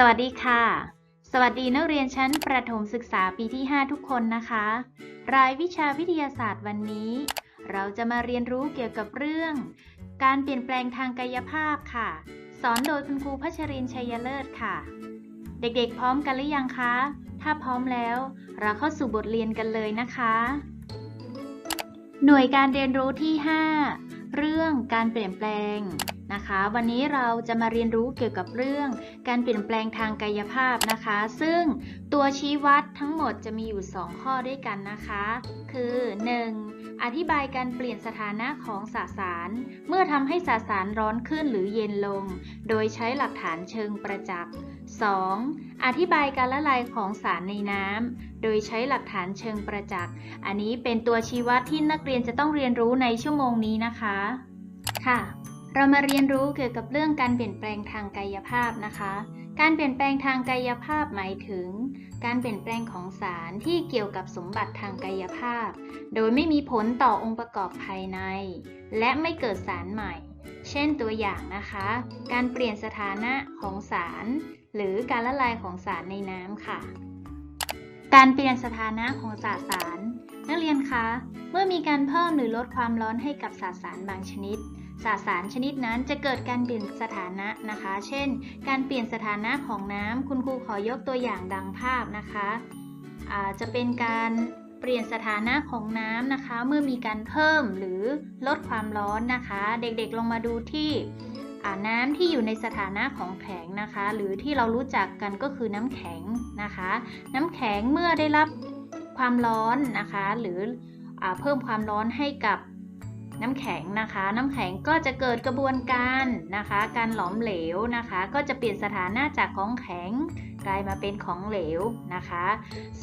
สวัสดีค่ะ สวัสดีนักเรียนชั้นประถมศึกษาปีที่ 5 ทุกคนนะคะ รายวิชาวิทยาศาสตร์วันนี้ เราจะมาเรียนรู้เกี่ยวกับเรื่อง การเปลี่ยนแปลงทางกายภาพค่ะ สอนโดยคุณครูพัชรินชัยเลิศค่ะ เด็กๆ พร้อมกันหรือยังคะ ถ้าพร้อมแล้ว เราเข้าสู่บทเรียนกันเลยนะคะ หน่วยการเรียนรู้ที่ 5 เรื่องการเปลี่ยนแปลง นะคะ วันนี้เราจะมาเรียนรู้เกี่ยวกับเรื่อง การเปลี่ยนแปลงทางกายภาพนะคะ ซึ่งตัวชี้วัดทั้งหมดจะมีอยู่ 2 ข้อด้วยกันนะคะ คือ 1. อธิบายการเปลี่ยนสถานะของสสาร เมื่อทำให้สสารร้อนขึ้นหรือเย็นลง โดยใช้หลักฐานเชิงประจักษ์ 2. อธิบายการละลายของสารในน้ำ โดยใช้หลักฐานเชิงประจักษ์ อันนี้เป็นตัวชี้วัดที่นักเรียนจะต้องเรียนรู้ในชั่วโมงนี้นะคะ ค่ะ เรามาเรียนรู้เกี่ยวกับเรื่องการเปลี่ยนแปลงทางกายภาพนะคะ การเปลี่ยนแปลงทางกายภาพหมายถึง การเปลี่ยนแปลงของสารที่เกี่ยวกับสมบัติทางกายภาพ โดยไม่มีผลต่อองค์ประกอบภายใน และไม่เกิดสารใหม่ เช่นตัวอย่างนะคะ การเปลี่ยนสถานะของสาร หรือการละลายของสารในน้ำค่ะ การเปลี่ยนสถานะของสสาร นักเรียนคะ เมื่อมีการเพิ่มหรือลดความร้อนให้กับสสารบางชนิด สสารชนิดนั้นจะเกิดการเปลี่ยนสถานะนะคะ เช่น การเปลี่ยนสถานะของน้ำคุณครูขอยกตัวอย่างดังภาพนะคะะจะเป็นการเปลี่ยนสถานะของน้ำนะคะ เมื่อมีการเพิ่มหรือลดความร้อนนะคะ เด็กๆลองมาดูที่น้ำที่อยู่ในสถานะของแข็งนะคะ หรือที่เรารู้จักกันก็คือน้ำแข็งนะคะ น้ำแข็งเมื่อได้รับความร้อนนะคะ หรืออเพิ่มความร้อนให้กับ น้ำแข็งนะคะ น้ำแข็งก็จะเกิดกระบวนการนะคะ การหลอมเหลวนะคะ ก็จะเปลี่ยนสถานะจากของแข็งกลายมาเป็นของเหลวนะคะ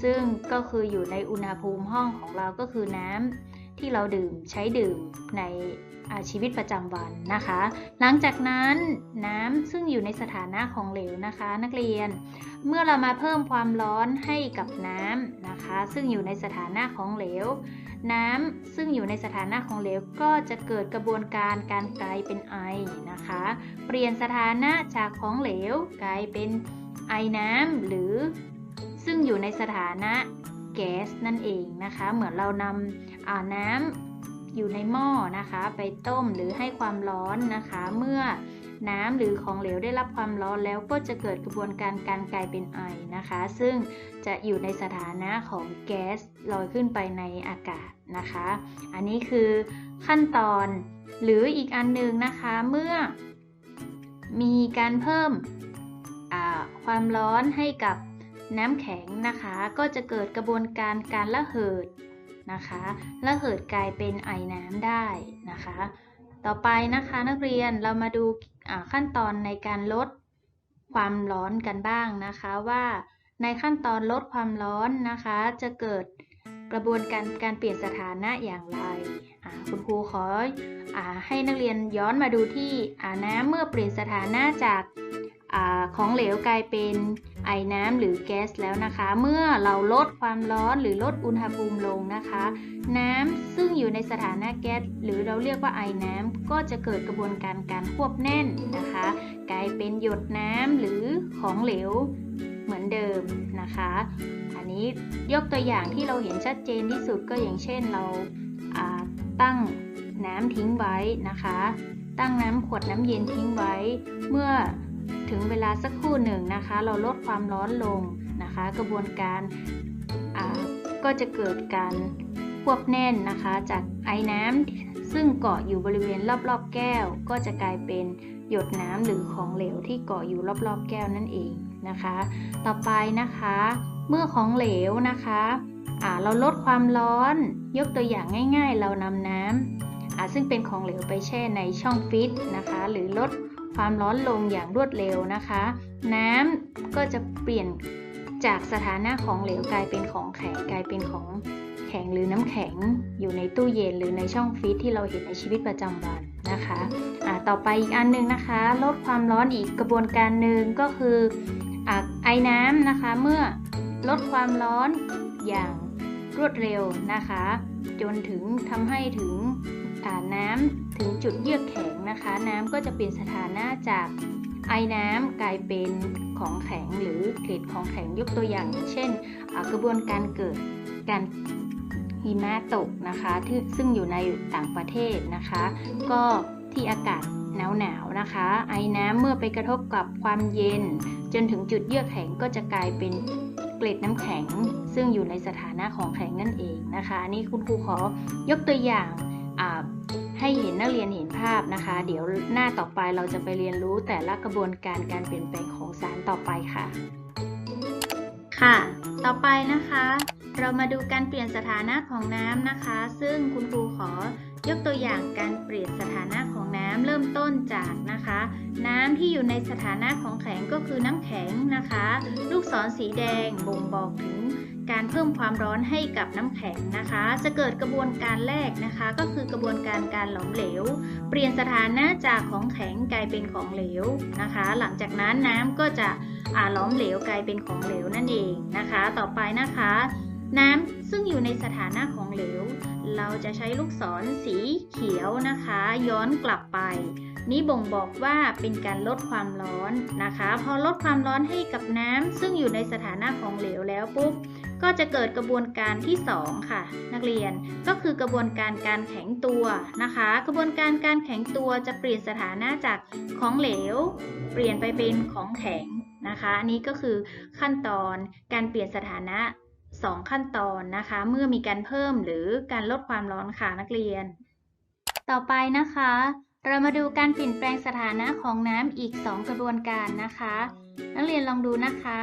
ซึ่งก็คืออยู่ในอุณหภูมิห้องของเราก็คือน้ำ ที่เราดื่มใช้ดื่มในชีวิตประจำวันนะคะ หลังจากนั้นน้ำซึ่งอยู่ในสถานะของเหลวนะคะ นักเรียน เมื่อเรามาเพิ่มความร้อนให้กับน้ำนะคะ ซึ่งอยู่ในสถานะของเหลว น้ำซึ่งอยู่ในสถานะของเหลวก็จะเกิดกระบวนการการกลายเป็นไอนะคะ เปลี่ยนสถานะจากของเหลวกลายเป็นไอน้ำหรือซึ่งอยู่ในสถานะแก๊สนั่นเองนะคะ เหมือนเรานำ น้ำอยู่ในหม้อนะคะ ไปต้มหรือให้ความร้อนนะคะ เมื่อน้ำหรือของเหลวได้รับความร้อนแล้วก็จะเกิดกระบวนการการกลายเป็นไอนะคะ ซึ่งจะอยู่ในสถานะของแก๊สลอยขึ้นไปในอากาศนะคะ อันนี้คือขั้นตอนหรืออีกอันหนึ่งนะคะเมื่อมีการเพิ่มความร้อนให้กับน้ำแข็งนะคะ ก็จะเกิดกระบวนการการระเหิด นะคะระเหิดกลายเป็นไอน้ำได้นะคะ ต่อไปนะคะนักเรียนเรามาดูขั้นตอนในการลดความร้อนกันบ้างนะคะว่าในขั้นตอนลดความร้อนนะคะ จะเกิดกระบวนการการเปลี่ยนสถานะอย่างไร คุณครูขออให้นักเรียนย้อนมาดูที่น้ำเมื่อเปลี่ยนสถานะจาก อของเหลวกลายเป็นไอน้ำหรือแก๊สแล้วนะคะ เมื่อเราลดความร้อนหรือลดอุณหภูมิลงนะคะ น้ำซึ่งอยู่ในสถานะแก๊สหรือเราเรียกว่าไอน้ำก็จะเกิดกระบวนการการควบแน่นนะคะ กลายเป็นหยดน้ำหรือของเหลวเหมือนเดิมนะคะ อันนี้ยกตัวอย่างที่เราเห็นชัดเจนที่สุดก็อย่างเช่นเราตั้งน้ำทิ้งไว้นะคะ ตั้งน้ำขวดน้ำเย็นทิ้งไว้ เมื่อ ถึงเวลาสักครู่หนึ่งนะคะ เราลดความร้อนลงนะคะ กระบวนการก็จะเกิดการควบแน่นนะคะ จากไอ้น้ำซึ่งเกาะอยู่บริเวณรอบๆแก้ว ก็จะกลายเป็นหยดน้ำหรือของเหลวที่เกาะอยู่รอบๆแก้วนั่นเองนะคะ ต่อไปนะคะ เมื่อของเหลวนะคะเราลดความร้อน ยกตัวอย่างง่าย ๆ เรานำน้ำซึ่งเป็นของเหลวไปแช่ในช่องฟิตนะคะ หรือลด ความร้อนลงอย่างรวดเร็วนะคะ น้ำก็จะเปลี่ยนจากสถานะของเหลวกลายเป็นของแข็งกลายเป็นของแข็งหรือน้ำแข็งอยู่ในตู้เย็นหรือในช่องฟรีซที่เราเห็นในชีวิตประจำวันนะคะะต่อไปอีกอันนึงนะคะ ลดความร้อนอีกกระบวนการหนึ่งก็คืออไอ้น้ำนะคะเมื่อลดความร้อนอย่างรวดเร็วนะคะ จนถึงทำให้ถึงน้ำ ถึงจุดเยือกแข็งนะคะ น้ำก็จะเปลี่ยนสถานะจากไอน้ำกลายเป็นของแข็งหรือเกล็ดของแข็งยกตัวอย่าง เช่นกระบวนการเกิดการหิมะตกนะคะที่ซึ่งอยู่ในต่างประเทศนะคะ ก็ที่อากาศหนาวๆนะคะ ไอ้น้ำเมื่อไปกระทบกับความเย็น จนถึงจุดเยือกแข็งก็จะกลายเป็นเกล็ดน้ำแข็ง ซึ่งอยู่ในสถานะของแข็งนั่นเองนะคะนนี้คุณครูขอยกตัวอย่างอ่า ให้เห็นนักเรียนเห็นภาพนะคะ เดี๋ยวหน้าต่อไปเราจะไปเรียนรู้แต่ละกระบวนการการเปลี่ยนแปลงของสารต่อไปค่ะ ค่ะ ต่อไปนะคะ เรามาดูการเปลี่ยนสถานะของน้ำนะคะ ซึ่งคุณครูขอยกตัวอย่างการเปลี่ยนสถานะของน้ำเริ่มต้นจากนะคะ น้ำที่อยู่ในสถานะของแข็งก็คือน้ำแข็งนะคะ ลูกศรสีแดงบ่งบอกถึง การเพิ่มความร้อนให้กับน้ำแข็งนะคะ จะเกิดกระบวนการแรกนะคะ ก็คือกระบวนการการหลอมเหลว เปลี่ยนสถานะจากของแข็งกลายเป็นของเหลวนะคะ หลังจากนั้นน้ำก็จะอาหลอมเหลวกลายเป็นของเหลวนั่นเองนะคะ ต่อไปนะคะ น้ำซึ่งอยู่ในสถานะของเหลว เราจะใช้ลูกศรสีเขียวนะคะ ย้อนกลับไปนี่บ่งบอกว่าเป็นการลดความร้อนนะคะ พอลดความร้อนให้กับน้ำซึ่งอยู่ในสถานะของเหลวแล้วปุ๊บ ก็จะเกิดกระบวนการที่ 2 ค่ะ นักเรียนก็คือกระบวนการการแข็งตัวนะคะ กระบวนการการแข็งตัวจะเปลี่ยนสถานะจากของเหลว เปลี่ยนไปเป็นของแข็งนะคะอันนี้ก็คือขั้นตอนการเปลี่ยนสถานะ 2 ขั้นตอนนะคะ เมื่อมีการเพิ่มหรือการลดความร้อนค่ะนักเรียน ต่อไปนะคะ เรามาดูการเปลี่ยนแปลงสถานะของน้ำอีก 2 กระบวนการนะคะ นักเรียนลองดูนะคะ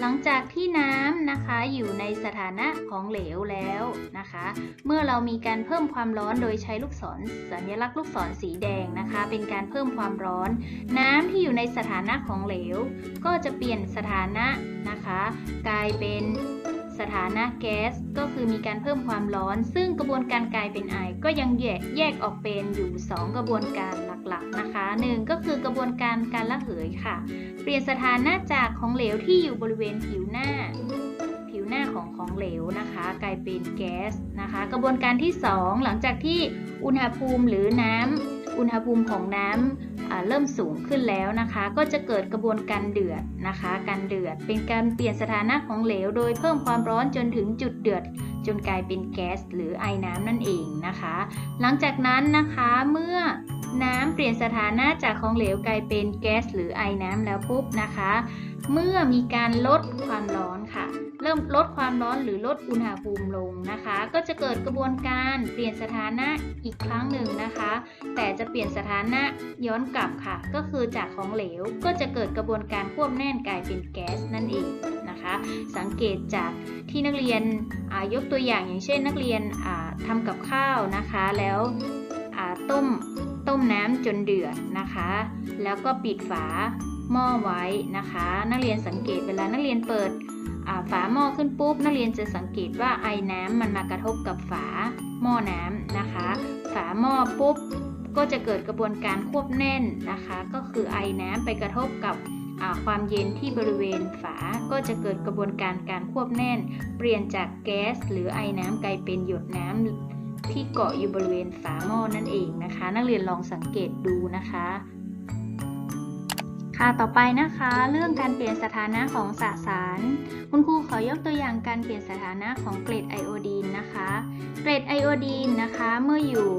หลังจากที่น้ำนะคะอยู่ในสถานะของเหลวแล้วนะคะ เมื่อเรามีการเพิ่มความร้อนโดยใช้ลูกศรสัญลักษณ์ลูกศรสีแดงนะคะ เป็นการเพิ่มความร้อน น้ำที่อยู่ในสถานะของเหลว ก็จะเปลี่ยนสถานะนะคะ กลายเป็น สถานะแก๊สก็คือมีการเพิ่มความร้อน ซึ่งกระบวนการกลายเป็นไอก็ยังแยกแยกออกเป็นอยู่ 2 กระบวนการหลักๆนะคะหนึ่งก็คือกระบวนการการระเหยค่ะ เปลี่ยนสถานะจากของเหลวที่อยู่บริเวณผิวหน้า ผิวหน้าของของเหลวนะคะ กลายเป็นแก๊สนะคะ กระบวนการที่ 2 หลังจากที่อุณหภูมิหรือน้ำ อุณหภูมิของน้ำเริ่มสูงขึ้นแล้วนะคะ ก็จะเกิดกระบวนการเดือดนะคะ การเดือดเป็นการเปลี่ยนสถานะของเหลว โดยเพิ่มความร้อนจนถึงจุดเดือด จนกลายเป็นแก๊สหรือไอน้ำนั่นเองนะคะ หลังจากนั้นนะคะเมื่อน้ำเปลี่ยนสถานะจากของเหลวกลายเป็นแก๊สหรือไอน้ำแล้วปุ๊บนะคะ เมื่อมีการลดความร้อนค่ะ เริ่มลดความร้อนหรือลดอุณหภูมิลงนะคะ ก็จะเกิดกระบวนการเปลี่ยนสถานะอีกครั้งหนึ่งนะคะ แต่จะเปลี่ยนสถานะย้อนกลับค่ะ ก็คือจากของเหลวก็จะเกิดกระบวนการควบแน่นกลายเป็นแก๊สนั่นเองนะคะ สังเกตจากที่นักเรียนอายกตัวอย่างอย่างเช่น นักเรียนอ่าทำกับข้าวนะคะ แล้วต้มต้มน้ำจนเดือดนะคะ แล้วก็ปิดฝาหม้อไว้นะคะ นักเรียนสังเกตเวลานักเรียนเปิด ฝาหม้อขึ้นปุ๊บนักเรียนจะสังเกตว่าไอน้ำมันมากระทบกับฝาหม้อน้ำนะคะ ฝาหม้อปุ๊บก็จะเกิดกระบวนการควบแน่นนะคะ ก็คือไอน้ำไปกระทบกับความเย็นที่บริเวณฝาก็จะเกิดกระบวนการการควบแน่น เปลี่ยนจากแก๊ส หรือไอน้ำกลายเป็นหยดน้ำที่เกาะอยู่บริเวณฝาหม้อนั่นเองนะคะ นักเรียนลองสังเกตดูนะคะ ค่ะ ต่อไปนะคะ เรื่องการเปลี่ยนสถานะของสสาร คุณครูขอยกตัวอย่างการเปลี่ยนสถานะของเกรดไอโอดีนนะคะ เกรดไอโอดีนนะคะ เมื่ออยู่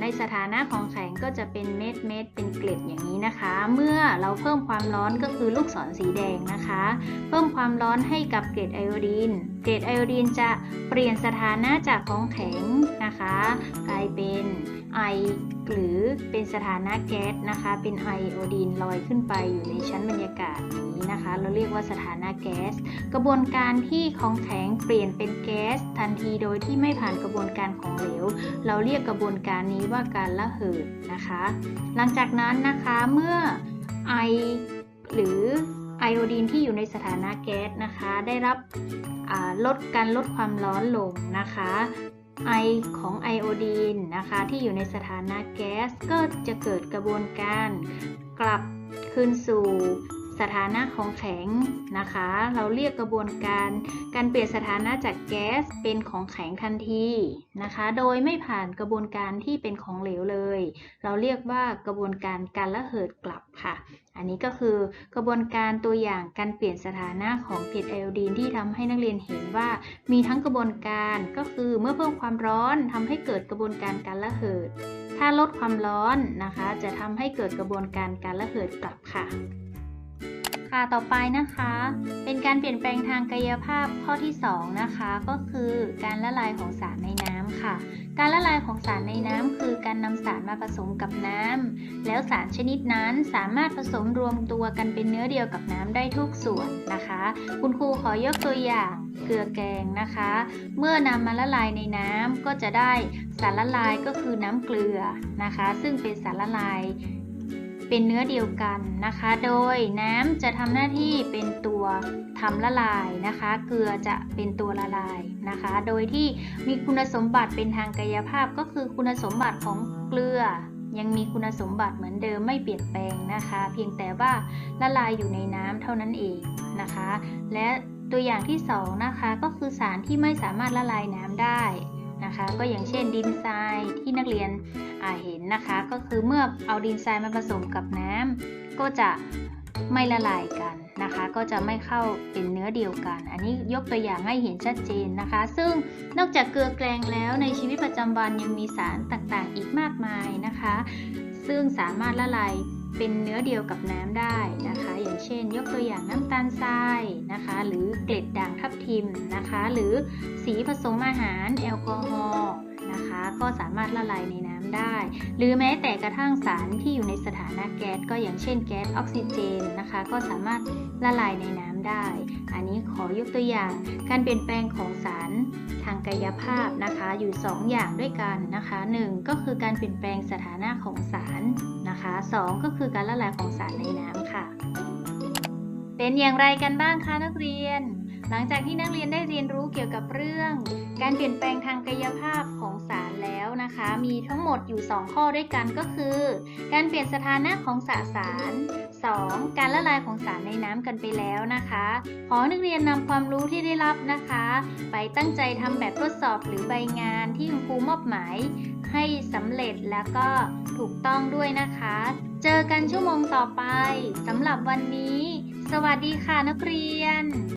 ในสถานะของแข็งก็จะเป็นเม็ดเม็ดเป็นเกล็ดอย่างนี้นะคะ เมื่อเราเพิ่มความร้อนก็คือลูกศรสีแดงนะคะ เพิ่มความร้อนให้กับเกรดไอโอดีน เกรดไอโอดีนจะเปลี่ยนสถานะจากของแข็งนะคะ กลายเป็น ไอหรือเป็นสถานะแก๊สนะคะ เป็นไอโอดีนลอยขึ้นไปอยู่ในชั้นบรรยากาศนี้นะคะ เราเรียกว่าสถานะแก๊ส กระบวนการที่ของแข็งเปลี่ยนเป็นแก๊สทันทีโดยที่ไม่ผ่านกระบวนการของเหลว เราเรียกกระบวนการนี้ว่าการระเหยนะคะ หลังจากนั้นนะคะเมื่อไอหรือไอโอดีนที่อยู่ในสถานะแก๊สนะคะ ได้รับลดการลดความร้อนลงนะคะ ไอของไอโอดีนนะคะ ที่อยู่ในสถานะแก๊สก็จะเกิดกระบวนการกลับคืนสู่ สถานะของแข็งนะคะ เราเรียกกระบวนการการเปลี่ยนสถานะจากแก๊สเป็นของแข็งทันทีนะคะ โดยไม่ผ่านกระบวนการที่เป็นของเหลวเลย เราเรียกว่ากระบวนการการระเหิดกลับค่ะ อันนี้ก็คือกระบวนการตัวอย่างการเปลี่ยนสถานะของเกล็ดไอโอดีนที่ทำให้นักเรียนเห็นว่ามีทั้งกระบวนการก็คือเมื่อเพิ่มความร้อนทำให้เกิดกระบวนการการระเหิด ถ้าลดความร้อนนะคะ จะทำให้เกิดกระบวนการการระเหิดกลับค่ะ ค่ะต่อไปนะคะ เป็นการเปลี่ยนแปลงทางกายภาพข้อที่ 2 นะคะ ก็คือการละลายของสารในน้ำค่ะ การละลายของสารในน้ำคือการนำสารมาผสมกับน้ำแล้วสารชนิดนั้นสามารถผสมรวมตัวกันเป็นเนื้อเดียวกับน้ำได้ทุกส่วนนะคะ คุณครูขอยกตัวอย่างเกลือแกงนะคะ เมื่อนำมาละลายในน้ำก็จะได้สารละลายก็คือน้ำเกลือนะคะ ซึ่งเป็นสารละลาย เป็นเนื้อเดียวกันนะคะ โดยน้ำจะทำหน้าที่เป็นตัวทำละลายนะคะ เกลือจะเป็นตัวละลายนะคะ โดยที่มีคุณสมบัติเป็นทางกายภาพก็คือคุณสมบัติของเกลือ ยังมีคุณสมบัติเหมือนเดิมไม่เปลี่ยนแปลงนะคะ เพียงแต่ว่าละลายอยู่ในน้ำเท่านั้นเองนะคะ และตัวอย่างที่สองนะคะก็คือสารที่ไม่สามารถละลายน้ำได้ นะคะ ก็อย่างเช่นดินทรายที่นักเรียนเห็นนะคะ ก็คือเมื่อเอาดินทรายมาผสมกับน้ำก็จะไม่ละลายกันนะคะ ก็จะไม่เข้าเป็นเนื้อเดียวกัน อันนี้ยกตัวอย่างให้เห็นชัดเจนนะคะ ซึ่งนอกจากเกลือแกลงแล้วในชีวิตประจำวันยังมีสารต่างๆ อีกมากมายนะคะ ซึ่งสามารถละลาย เป็นเนื้อเดียวกับน้ำได้นะคะ อย่างเช่น ยกตัวอย่างน้ำตาลทรายนะคะ หรือเกล็ดด่างทับทิมนะคะ หรือสีผสมอาหารแอลกอฮอล์นะคะ ก็สามารถละลายในน้ำได้ หรือแม้แต่กระทั่งสารที่อยู่ในสถานะแก๊สก็อย่างเช่นแก๊สออกซิเจนนะคะ ก็สามารถละลายในน้ำได้ อันนี้ขอยกตัวอย่างการเปลี่ยนแปลงของสารทางกายภาพนะคะอยู่ 2 อย่างด้วยกันนะคะ 1 ก็คือการเปลี่ยนแปลงสถานะของสาร นะคะ 2 ก็คือการละลายของสารในน้ำค่ะ เป็นอย่างไรกันบ้างคะนักเรียน หลังจากที่นักเรียนได้เรียนรู้เกี่ยวกับเรื่อง การเปลี่ยนแปลงทางกายภาพของสาร แล้วนะคะ มีทั้งหมดอยู่ 2 ข้อด้วยกันก็คือ การเปลี่ยนสถานะของสสาร 2. การละลายของสารในน้ำกันไปแล้วนะคะ ขอนักเรียนนำความรู้ที่ได้รับนะคะ ไปตั้งใจทำแบบทดสอบหรือใบงานที่คุณครูมอบหมายให้สำเร็จแล้วก็ถูกต้องด้วยนะคะ เจอกันชั่วโมงต่อไปสำหรับวันนี้ สวัสดีค่ะนักเรียน